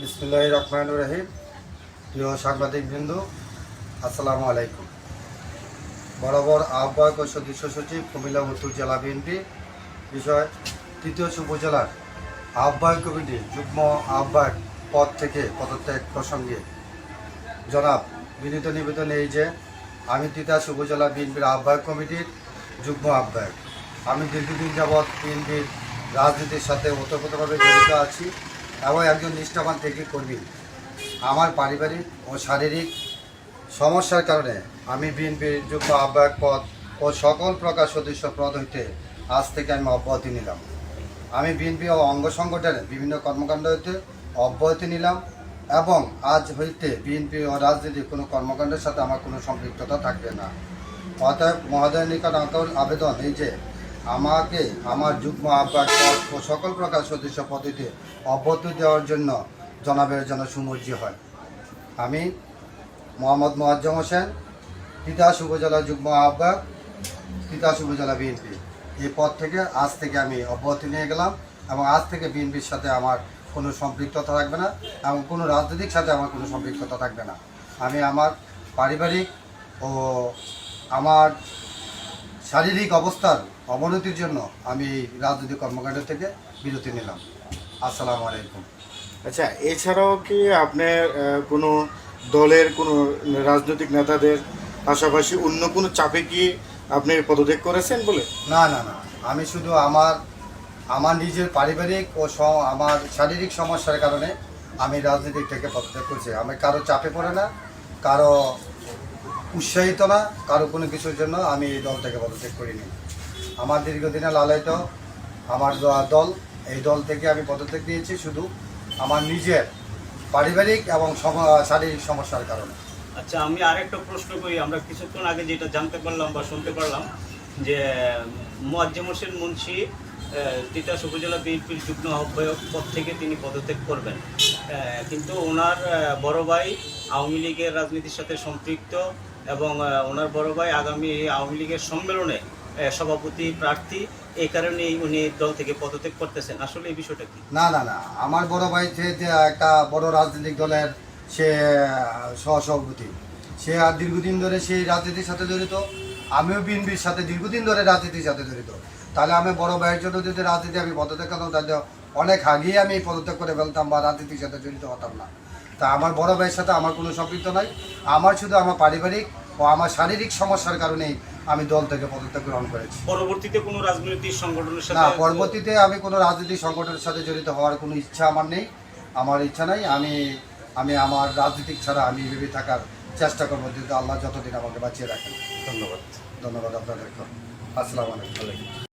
বিসমুল্লাহ রহমান রহিম। প্রিয় সাংবাদিক বিন্দু, আসসালামু আলাইকুম। বরাবর আহ্বায়ক ও সদস্য সচিব কুমিল্লা উত্তর জেলা বিএনপি বিষয় তৃতীয় উপজেলার আহ্বায়ক কমিটি যুগ্ম আহ্বায়ক পদ থেকে পদত্যাগ প্রসঙ্গে জনাব বিনীত নিবেদন এই যে, আমি তিতাস উপজেলা বিএনপির আহ্বায়ক কমিটির যুগ্ম আহ্বায়ক। আমি দীর্ঘদিন যাবৎ বিএনপির রাজনীতির সাথে ওতপ্রোতভাবে জড়িত আছি। এবং একজন নিষ্ঠাবান থেকে কর্মী। আমার পারিবারিক ও শারীরিক সমস্যার কারণে আমি বিএনপির যুগ্ম আহ্বায়ক পদ ও সকল প্রকার সদস্য পদ হইতে আজ থেকে আমি অব্যাহতি নিলাম। আমি বিএনপি ও অঙ্গ সংগঠনের বিভিন্ন কর্মকাণ্ড হইতে অব্যাহতি নিলাম এবং আজ হইতে বিএনপি ও রাজনীতির কোনো কর্মকাণ্ডের সাথে আমার কোনো সম্পৃক্ততা থাকবে না। অতএব মহোদয়ের নিকট আবেদন এই যে আমাকে, আমার যুগ্ম আহ্বায়ক পদ ও সকল প্রকার সদস্য পদটিতে অব্যাহতি দেওয়ার জন্য জনাবের জন্য সুমর্জি হয়। আমি মোহাম্মদ মোয়াজ্জম হোসেন, তিতাস উপজেলা যুগ্ম আহ্বায়ক, তিতাস উপজেলা বিএনপি এই পদ থেকে আজ থেকে আমি অব্যাহতি নিয়ে গেলাম এবং আজ থেকে বিএনপির সাথে আমার কোনো সম্পৃক্ততা থাকবে না এবং কোনো রাজনৈতিক সাথে আমার কোনো সম্পৃক্ততা থাকবে না। আমি আমার পারিবারিক ও আমার শারীরিক অবস্থার অবনতির জন্য আমি রাজনৈতিক কর্মকাণ্ড থেকে বিরতি নিলাম। আসসালামু আলাইকুম। আচ্ছা এছাড়াও কি আপনার কোনো দলের কোনো রাজনৈতিক নেতাদের পাশাপাশি অন্য কোনো চাপে কি আপনি পদত্যাগ করেছেন বলে? না না না। আমি শুধু আমার আমার নিজের পারিবারিক ও আমার শারীরিক সমস্যার কারণে আমি রাজনীতি থেকে পদত্যাগ করছি। আমি কারও চাপে পড়ে না কারও উৎসাহিত না, কারও কোনো কিছুর জন্য আমি এই দল থেকে পদত্যাগ করিনি। আমার দীর্ঘদিনে লালায়িত, আমার দল, এই দল থেকে আমি পদত্যাগ নিয়েছি শুধু আমার নিজের পারিবারিক এবং শারীরিক সমস্যার কারণে। আচ্ছা আমি আরেকটা প্রশ্ন করি। আমরা কিছুক্ষণ আগে যেটা জানতে পারলাম বা শুনতে পারলাম যে, মোয়াজ্জেম হোসেন মুন্সি তিতাস উপজেলা বিএনপির যুগ্ম আহ্বায়ক পদ থেকে তিনি পদত্যাগ করবেন। কিন্তু ওনার বড় ভাই আওয়ামী লীগের রাজনীতির সাথে সম্পৃক্ত। এবং ওনার বড় ভাই আগামী আওয়ামী লীগের সম্মেলনে সভাপতি প্রার্থী এই কারণেই উনি দল থেকে পদত্যাগ করতেছেন। আসলে এই বিষয়টা কি? না না না, আমার বড় ভাই যে একটা বড় রাজনৈতিক দলের সে সহসভাপতি, সে আর দীর্ঘদিন ধরে সেই রাজনীতির সাথে জড়িত। আমিও বিএনপির সাথে দীর্ঘদিন ধরে রাজনীতির সাথে জড়িত। তাহলে আমি বড় ভাইয়ের জন্য যদি রাজনীতি আমি পদত্যাগ করতাম, তাহলে অনেক আগেই আমি এই পদত্যাগ করে ফেলতাম বা রাজনীতির সাথে জড়িত হতাম না। তা আমার বড় ভাইয়ের সাথে আমার কোনো সম্পৃক্ত নাই। আমার শুধু আমার পারিবারিক ও আমার শারীরিক সমস্যার কারণেই আমি দল থেকে পদত্যাগ গ্রহণ করেছি। পরবর্তীতে কোনো রাজনৈতিক সংগঠনের সাথে না পরবর্তীতে আমি কোনো রাজনৈতিক সংগঠনের সাথে জড়িত হওয়ার কোনো ইচ্ছা আমার নেই। আমার ইচ্ছা নাই। আমি আমি আমার রাজনীতিক ছাড়া আমি ভেবে থাকার চেষ্টা করব যদি আল্লাহ যতদিন আমাকে বাঁচিয়ে রাখেন। ধন্যবাদ। ধন্যবাদ আপনাদেরকে আসসালামু আলাইকুম।